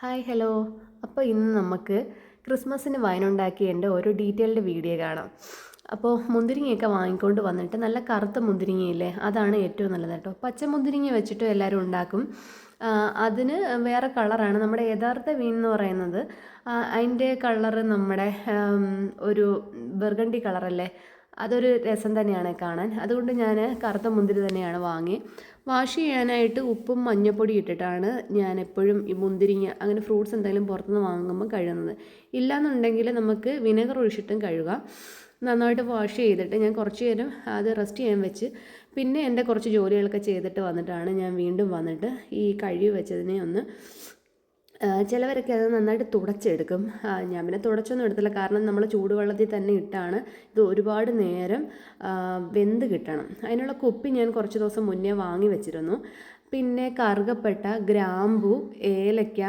Hi hello. അപ്പോൾ ഇന്ന് നമുക്ക് ക്രിസ്മസിന് വൈനുണ്ടാക്കിയതിന്റെ ഒരു ഡീറ്റെയിൽഡ് വീഡിയോ കാണാം. അപ്പോൾ മുന്തിരിങ്ങയൊക്കെ വാങ്ങിക്കൊണ്ട് വന്നിട്ട് നല്ല കറുത്ത മുന്തിരിങ്ങയില്ലേ? അതാണ് ഏറ്റവും നല്ലത് കേട്ടോ. പച്ച മുന്തിരിങ്ങ വെച്ചിട്ട് എല്ലാവരും ഉണ്ടാക്കും. അതിന് വേറെ കളറാണ്. നമ്മുടെ യഥാർത്ഥ വീൻ എന്ന് പറയുന്നത് അതിന്റെ കളറ് നമ്മുടെ ഒരു ബെർഗണ്ടി കളറല്ലേ? അതൊരു രസം തന്നെയാണ് കാണാൻ. അതുകൊണ്ട് ഞാൻ കറുത്ത മുന്തിരി തന്നെയാണ് വാങ്ങി. വാഷ് ചെയ്യാനായിട്ട് ഉപ്പും മഞ്ഞപ്പൊടി ഇട്ടിട്ടാണ് ഞാൻ എപ്പോഴും ഈ മുന്തിരിങ്ങ അങ്ങനെ ഫ്രൂട്ട്സ് എന്തെങ്കിലും പുറത്തുനിന്ന് വാങ്ങുമ്പോൾ കഴുകുന്നത്. ഇല്ലാന്നുണ്ടെങ്കിൽ നമുക്ക് വിനെഗർ ഒഴിച്ചിട്ടും കഴുകാം. നന്നായിട്ട് വാഷ് ചെയ്തിട്ട് ഞാൻ കുറച്ച് നേരം അത് റെസ്റ്റ് ചെയ്യാൻ വെച്ച് പിന്നെ എന്റെ കുറച്ച് ജോലികളൊക്കെ ചെയ്തിട്ട് വന്നിട്ടാണ് ഞാൻ വീണ്ടും വന്നിട്ട് ഈ കഴുകി വെച്ചതിനെ ഒന്ന് ചിലവരൊക്കെ അത് നന്നായിട്ട് തുടച്ചെടുക്കും. ഞാൻ പിന്നെ തുടച്ചൊന്നും എടുത്തില്ല. കാരണം നമ്മൾ ചൂടുവെള്ളത്തിൽ തന്നെ ഇട്ടാണ് ഇത് ഒരുപാട് നേരം വെന്ത് കിട്ടണം. അതിനുള്ള കുപ്പി ഞാൻ കുറച്ച് ദിവസം മുന്നേ വാങ്ങി വെച്ചിരുന്നു. പിന്നെ കറുകപ്പെട്ട ഗ്രാമ്പു ഏലക്ക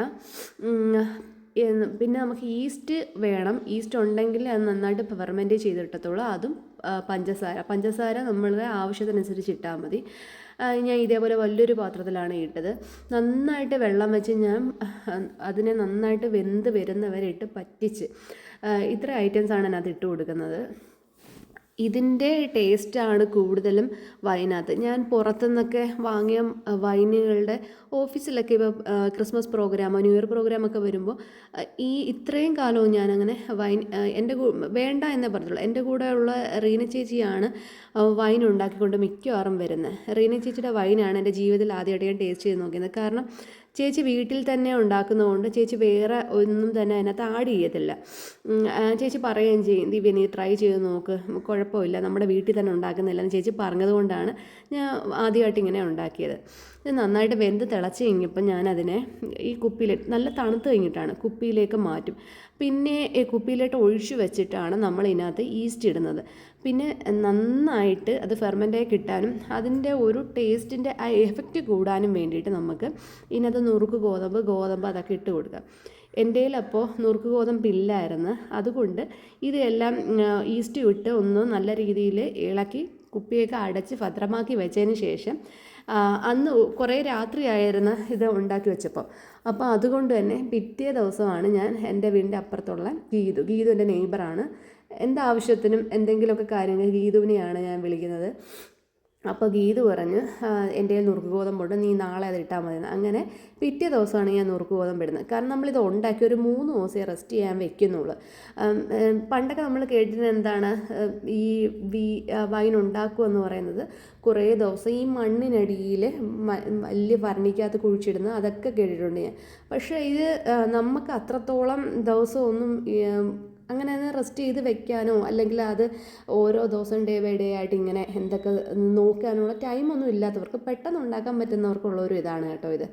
പിന്നെ നമുക്ക് ഈസ്റ്റ് വേണം. ഈസ്റ്റ് ഉണ്ടെങ്കിൽ അത് നന്നായിട്ട് ഫെർമെന്റ് ചെയ്തിട്ടത്തുള്ളൂ. അതും പഞ്ചസാര. പഞ്ചസാര നമ്മളുടെ ആവശ്യത്തിനനുസരിച്ച് ഇട്ടാൽ മതി. ഞാൻ ഇതേപോലെ വലിയൊരു പാത്രത്തിലാണ് ഇട്ടത്. നന്നായിട്ട് വെള്ളം വെച്ച് ഞാൻ അതിനെ നന്നായിട്ട് വെന്ത് വരുന്നവരെ ഇട്ട് പറ്റിച്ച് ഇത്ര ഐറ്റംസാണ് അതിനകത്ത് ഇട്ട് കൊടുക്കുന്നത്. ഇതിന്റെ ടേസ്റ്റാണ് കൂടുതലും വൈനകത്ത്. ഞാൻ പുറത്തുനിന്നൊക്കെ വാങ്ങിയ വൈനുകളുടെ ഓഫീസിലൊക്കെ ഇപ്പോൾ ക്രിസ്മസ് പ്രോഗ്രാമോ ന്യൂ ഇയർ പ്രോഗ്രാമൊക്കെ വരുമ്പോൾ ഈ ഇത്രയും കാലവും ഞാനങ്ങനെ വൈൻ എന്റെ വേണ്ട എന്നേ പറഞ്ഞുള്ളൂ. എന്റെ കൂടെ ഉള്ള റീന ചേച്ചിയാണ് വൈൻ ഉണ്ടാക്കിക്കൊണ്ട് മിക്കവാറും വരുന്നത്. റീന ചേച്ചിയുടെ വൈനാണ് എന്റെ ജീവിതത്തിൽ ആദ്യമായിട്ട് ഞാൻ ടേസ്റ്റ് ചെയ്ത് നോക്കിയത്. കാരണം ചേച്ചി വീട്ടിൽ തന്നെ ഉണ്ടാക്കുന്നതുകൊണ്ട് ചേച്ചി വേറെ ഒന്നും തന്നെ അതിനകത്ത് ആഡ് ചെയ്യത്തില്ല. ചേച്ചി പറയുകയും ചെയ്യും ദിവ്യ നീ ട്രൈ ചെയ്ത് നോക്ക് കുഴപ്പമില്ല നമ്മുടെ വീട്ടിൽ തന്നെ ഉണ്ടാക്കുന്നില്ല എന്ന് ചേച്ചി പറഞ്ഞതുകൊണ്ടാണ് ഞാൻ ആദ്യമായിട്ട് ഇങ്ങനെ ഉണ്ടാക്കിയത്. ഇത് നന്നായിട്ട് വെന്ത് തിളച്ച് കഴിഞ്ഞപ്പോൾ ഞാനതിനെ ഈ കുപ്പിയിലേക്ക് നല്ല തണുത്ത് കഴിഞ്ഞിട്ടാണ് കുപ്പിയിലേക്ക് മാറ്റും. പിന്നെ കുപ്പിയിലോട്ട് ഒഴിച്ചു വെച്ചിട്ടാണ് നമ്മൾ ഇതിനകത്ത് ഈസ്റ്റ് ഇടുന്നത്. പിന്നെ നന്നായിട്ട് അത് ഫെർമെന്റായി കിട്ടാനും അതിന്റെ ഒരു ടേസ്റ്റിന്റെ ആ എഫക്റ്റ് കൂടാനും വേണ്ടിയിട്ട് നമുക്ക് ഇതിനകത്ത് നുറുക്ക് ഗോതമ്പ് ഗോതമ്പ് അതൊക്കെ ഇട്ട് കൊടുക്കാം എന്റെ അപ്പോൾ നുറുക്ക് ഗോതമ്പ് ഇല്ലായിരുന്നു. അതുകൊണ്ട് ഇതെല്ലാം ഈസ്റ്റ് ഇട്ട് ഒന്ന് നല്ല രീതിയിൽ ഇളക്കി കുപ്പിയൊക്കെ അടച്ച് ഭദ്രമാക്കി വെച്ചതിന് ശേഷം അന്ന് കുറേ രാത്രിയായിരുന്നു ഇത് ഉണ്ടാക്കി വെച്ചപ്പോൾ. അപ്പോൾ അതുകൊണ്ട് തന്നെ പിറ്റേ ദിവസമാണ് ഞാൻ എന്റെ വീടിന്റെ അപ്പുറത്തുള്ള ഗീതു. ഗീതു എന്റെ നെയ്ബറാണ്. എന്താവശ്യത്തിനും എന്തെങ്കിലുമൊക്കെ കാര്യങ്ങൾ ഗീതുവിനെയാണ് ഞാൻ വിളിക്കുന്നത്. അപ്പോൾ ഗീത് പറഞ്ഞ് എന്റെ കയ്യിൽ നുറുക്ക് ഗോതമ്പുണ്ട് നീ നാളെ അത് ഇട്ടാൽ മതി അങ്ങനെ പിറ്റേ ദിവസമാണ് ഞാൻ നുറുക്ക് ഗോതമ്പ് ഇടുന്നത്. കാരണം നമ്മളിത് ഉണ്ടാക്കി ഒരു മൂന്ന് ദിവസമേ റെസ്റ്റ് ചെയ്യാൻ വെക്കുന്നുള്ളൂ. പണ്ടൊക്കെ നമ്മൾ കേട്ടിരുന്നത് എന്താണ് ഈ വീ വൈൻ ഉണ്ടാക്കുക എന്ന് പറയുന്നത് കുറേ ദിവസം ഈ മണ്ണിനടിയിൽ വലിയ ഭരണിക്കകത്ത് കുഴിച്ചിടുന്ന അതൊക്കെ കേട്ടിട്ടുണ്ട് ഞാൻ. പക്ഷേ ഇത് നമുക്ക് അത്രത്തോളം ദിവസമൊന്നും അങ്ങനെ അത് റെസ്റ്റ് ചെയ്ത് വെക്കാനോ അല്ലെങ്കിൽ അത് ഓരോ ദിവസം ഡേ ബൈ ഡേ ആയിട്ട് ഇങ്ങനെ എന്തൊക്കെ നോക്കാനുള്ള ടൈമൊന്നും ഇല്ലാത്തവർക്ക് പെട്ടെന്ന് ഉണ്ടാക്കാൻ പറ്റുന്നവർക്കുള്ള ഒരു ഇതാണ് കേട്ടോ ഇത്.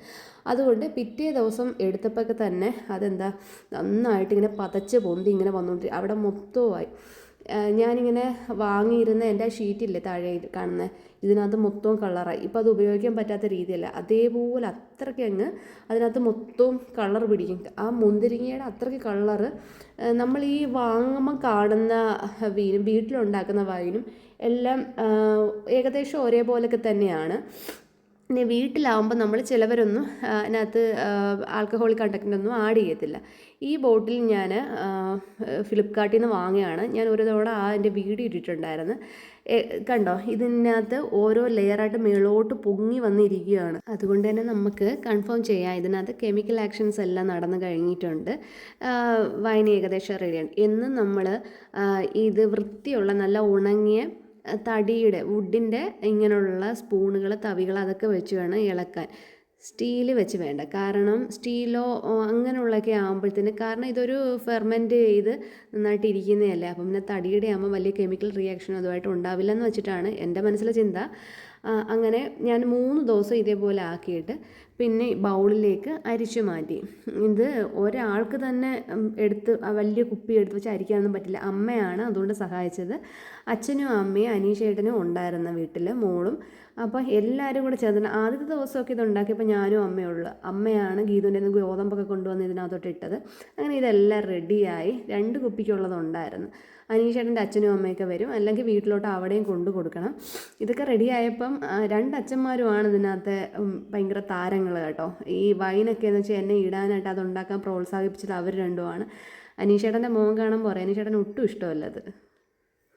അതുകൊണ്ട് പിറ്റേ ദിവസം എടുത്തപ്പോൾ തന്നെ അതെന്താ നന്നായിട്ട് ഇങ്ങനെ പതച്ച് പൊന്തി ഇങ്ങനെ വന്നുകൊണ്ടിരിക്കും അവിടെ മൊത്തമായി ഞാനിങ്ങനെ വാങ്ങിയിരുന്ന എന്റെ ഷീറ്റില്ലേ താഴെ കാണുന്ന. ഇതിനകത്ത് മൊത്തവും കളറായി ഇപ്പോൾ അത് ഉപയോഗിക്കാൻ പറ്റാത്ത രീതിയല്ല. അതേപോലെ അത്രയ്ക്ക് അങ്ങ് അതിനകത്ത് മൊത്തവും കളർ പിടിക്കും. ആ മുന്തിരിങ്ങയുടെ അത്രയ്ക്ക് കളറ് നമ്മൾ ഈ വാങ്ങുമ്പോൾ കാണുന്ന വീനും വീട്ടിലുണ്ടാക്കുന്ന വൈനും എല്ലാം ഏകദേശം ഒരേപോലൊക്കെ തന്നെയാണ്. പിന്നെ വീട്ടിലാവുമ്പോൾ നമ്മൾ ചിലവരൊന്നും അതിനകത്ത് ആൽക്കഹോൾ കണ്ടക്റ്റൊന്നും ആഡ് ചെയ്യത്തില്ല. ഈ ബോട്ടിൽ ഞാൻ ഫ്ലിപ്പ്കാർട്ടിൽ നിന്ന് വാങ്ങിയാണ്. ഞാൻ ഒരു തവണ ആ എന്റെ വീഡിയോ ഇട്ടിട്ടുണ്ടായിരുന്നു. കണ്ടോ? ഇതിനകത്ത് ഓരോ ലെയറായിട്ട് മേളോട്ട് പൊങ്ങി വന്നിരിക്കുകയാണ്. അതുകൊണ്ട് തന്നെ നമുക്ക് കൺഫേം ചെയ്യാം. ഇതിനകത്ത് കെമിക്കൽ ആക്ഷൻസ് എല്ലാം നടന്നു കഴിഞ്ഞിട്ടുണ്ട്. വൈൻ ഏകദേശം റെഡിയാണ് എന്നും നമ്മൾ ഇത് വൃത്തിയുള്ള നല്ല ഉണങ്ങിയ തടിയുടെ വുഡിന്റെ ഇങ്ങനെയുള്ള സ്പൂണുകൾ തവികൾ അതൊക്കെ വെച്ച് വേണം ഇളക്കാൻ. സ്റ്റീൽ വെച്ച് വേണ്ട. കാരണം സ്റ്റീലോ അങ്ങനെയുള്ളതൊക്കെ ആകുമ്പോഴത്തേന് കാരണം ഇതൊരു ഫെർമെന്റ് ചെയ്ത് നന്നായിട്ട് ഇരിക്കുന്നതല്ലേ അപ്പം പിന്നെ തടിയുടെ ആകുമ്പോൾ വലിയ കെമിക്കൽ റിയാക്ഷൻ അതുമായിട്ട് ഉണ്ടാവില്ല എന്ന് വെച്ചിട്ടാണ് എന്റെ മനസ്സിലെ ചിന്ത. അങ്ങനെ ഞാൻ മൂന്ന് ദിവസം ഇതേപോലെ ആക്കിയിട്ട് പിന്നെ ബൗളിലേക്ക് അരിച്ചു മാറ്റി. ഇത് ഒരാൾക്ക് തന്നെ എടുത്ത് വലിയ കുപ്പി എടുത്ത് വെച്ച് അരിക്കാനൊന്നും പറ്റില്ല. അമ്മയാണ് അതുകൊണ്ട് സഹായിച്ചത്. അച്ഛനും അമ്മയും അനീഷേട്ടനും ഉണ്ടായിരുന്ന വീട്ടിൽ മോളും. അപ്പോൾ എല്ലാവരും കൂടെ ചേർന്ന് ആദ്യത്തെ ദിവസമൊക്കെ ഇത് ഉണ്ടാക്കിയപ്പോൾ ഞാനും അമ്മയേ ഉള്ളൂ. അമ്മയാണ് ഗീതുവിന്റെ നിന്ന് ഗോതമ്പൊക്കെ കൊണ്ടുവന്ന് ഇതിനകത്തോട്ട് ഇട്ടത്. അങ്ങനെ ഇതെല്ലാം റെഡിയായി രണ്ട് കുപ്പിക്കുള്ളതുണ്ടായിരുന്നു അനീഷേട്ടന്റെ അച്ഛനും അമ്മയൊക്കെ വരും. അല്ലെങ്കിൽ വീട്ടിലോട്ട് അവിടെയും കൊണ്ടു കൊടുക്കണം. ഇതൊക്കെ റെഡിയായപ്പം രണ്ടച്ഛന്മാരുമാണ് ഇതിനകത്ത് ഭയങ്കര താരങ്ങൾ കേട്ടോ. ഈ വൈനൊക്കെ എന്ന് വെച്ചാൽ എന്നെ ഇടാനായിട്ട് അതുണ്ടാക്കാൻ പ്രോത്സാഹിപ്പിച്ചത് അവർ രണ്ടുമാണ്. അനീഷേട്ടന്റെ മോൻ കാണാൻ പറയാം അനീഷേട്ടന് ഒട്ടും ഇഷ്ടമല്ല അത്.